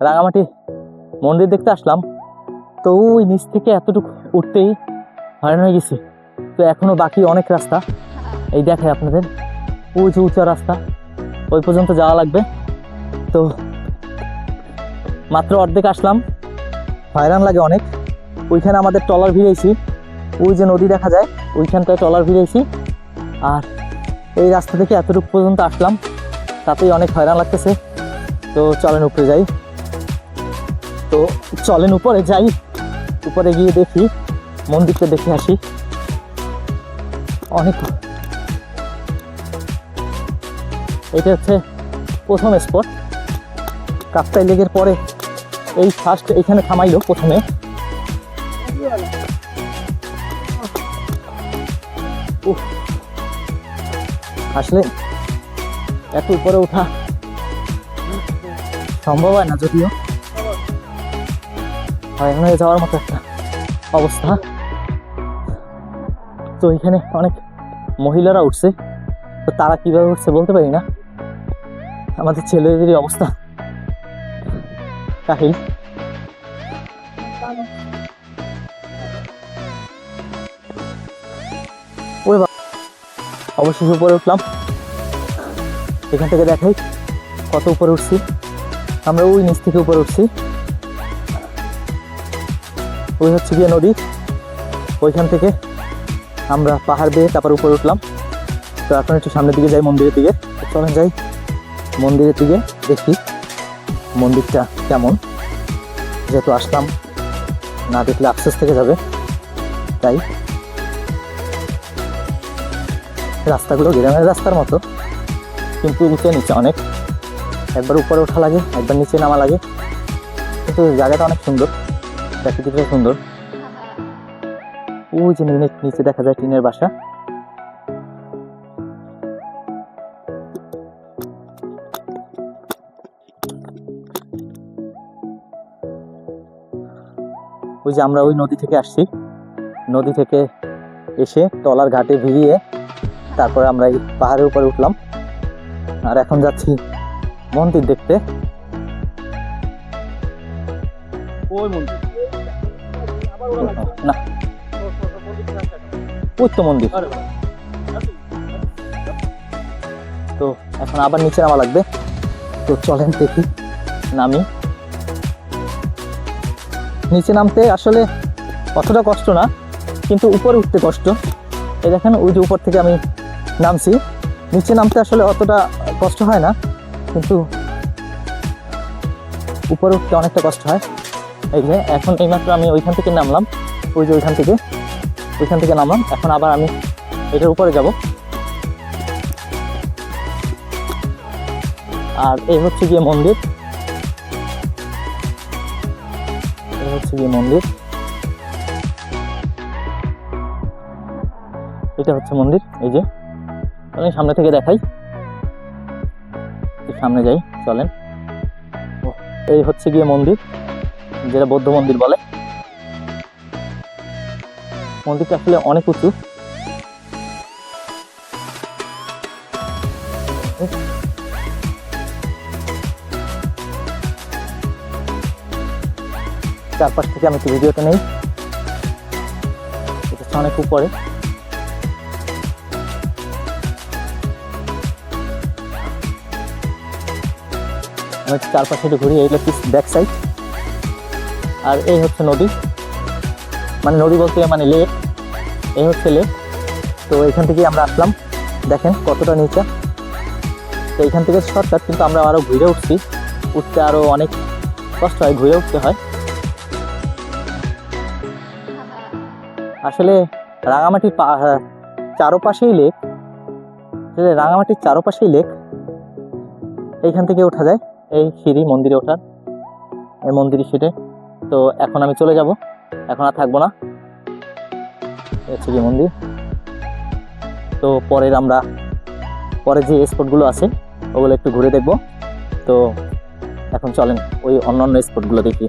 রাঙামাটি মন্দির দেখতে আসলাম। তো ওই নিচ থেকে এতটুকু উঠতেই হয়রান হয়ে গেছি। তো এখনও বাকি অনেক রাস্তা। এই দেখে আপনাদের। উঁচু উঁচা রাস্তা, ওই পর্যন্ত যাওয়া লাগবে। তো মাত্র অর্ধেক আসলাম। হয়রান লাগে অনেক। ওইখানে আমাদের ট্রলার ভিড়েছি ওই যে নদী দেখা যায়, ওইখানটায় ট্রলার ভিড়েছি আর এই রাস্তা থেকে এতটুকু পর্যন্ত আসলাম। তাতেই অনেক হয়রান লাগতেছে। তো চলেন উপরে যাই। তো চলেন উপরে যাই। উপরে গিয়ে দেখি, মন্দিরটা দেখে আসি। অনেক। এটা হচ্ছে প্রথম স্পট কাপ্তাই লেগের পরে এই ফার্স্ট এখানে থামাইলো প্রথমে। আসলে এত উপরে ওঠা সম্ভব হয় না যদিও। হয়রান হয়ে যাওয়ার মতো একটা অবস্থা। তো এখানে অনেক মহিলারা উঠছে। তো তারা কীভাবে উঠছে বলতে পারি না। আমাদের ছেলেদেরই অবস্থা। কাহিল ওই অবশেষে উপরে উঠলাম। এখান থেকে দেখাই কত উপরে উঠছি। আমরা ওই নিচ থেকে উপরে উঠছি। ওই হচ্ছে গিয়ে নদী। ওইখান থেকে আমরা পাহাড় দিয়ে তারপর উপরে উঠলাম। তো এখন একটু সামনের দিকে যাই মন্দিরের দিকে। চলেন যাই মন্দিরের দিকে, দেখি মন্দিরটা কেমন। যেহেতু আসলাম, না দেখলে আফসোস থেকে যাবে। তাই রাস্তাগুলো গ্রামের রাস্তার মতো, কিন্তু উঁচে নিচে অনেক। একবার উপরে ওঠা লাগে, একবার নিচে নামা লাগে। কিন্তু জায়গাটা অনেক সুন্দর প্রাকৃতিকটা সুন্দর। ওই যে নিচে- দেখা যায় টিনের বাসা। ওই যে আমরা ওই নদী থেকে আসছি। নদী থেকে এসে টলার ঘাটে ভিড়িয়ে তারপরে আমরা এই পাহাড়ের উপরে উঠলাম। আর এখন যাচ্ছি মন্দির দেখতে? ওই মন্দির। না। ওই তো মন্দির। তো এখন আবার নিচে নামা লাগবে। তো চলেন দেখি। নামি। নিচে নামতে আসলে অতটা কষ্ট না কিন্তু উপরে উঠতে কষ্ট। এই দেখেন ওই যে উপর থেকে আমি নামছি। নিচে নামতে আসলে অতটা কষ্ট হয় না। কিন্তু উপরে উঠতে অনেকটা কষ্ট হয়। এই যে, এখন এইমাত্র আমি ওইখান থেকে নামলাম। ওই যে ওইখান থেকে ওইখান থেকে নামলাম। এখন আবার আমি এটার উপরে যাব। আর এই হচ্ছে গিয়ে মন্দির। এই হচ্ছে গিয়ে মন্দির। এটা হচ্ছে মন্দির, এই যে। আমি সামনে থেকে দেখাই। একটু সামনে যাই, চলেন। এই হচ্ছে গিয়ে মন্দির, যেটা বৌদ্ধ মন্দির বলে। মন্দিরটা আসলে অনেক উঁচু। চারপাশ থেকে আমি একটু ভিডিওটা নেই। অনেক উপরে। আমি একটু চারপাশে একটু ঘুরি এইগুলো ব্যাক সাইড আর এই হচ্ছে নদী। মানে নদী বলতে মানে লেক এই হচ্ছে লেক তো এখান থেকেই আমরা আসলাম। দেখেন কতটা নিচে। তো এখান থেকে শর্টকাট কিন্তু আমরা আরও ঘুরে উঠছি। উঠতে আরও অনেক কষ্ট হয় ঘুরে উঠতে হয়। আসলে রাঙামাটির হ্যাঁ, চারোপাশেই লেক আসলে রাঙামাটির চারোপাশেই লেক এইখান থেকে ওঠা যায়। এই সিঁড়ি মন্দিরে ওঠার, এই মন্দিরের সিটে তো এখন আমি চলে যাব। এখন আর থাকব না। হচ্ছে মন্দির। তো পরের আমরা পরে যে স্পটগুলো আছে, ওগুলো একটু ঘুরে দেখব। তো এখন চলেন, ওই অন্যান্য অন্য স্পটগুলো দেখি।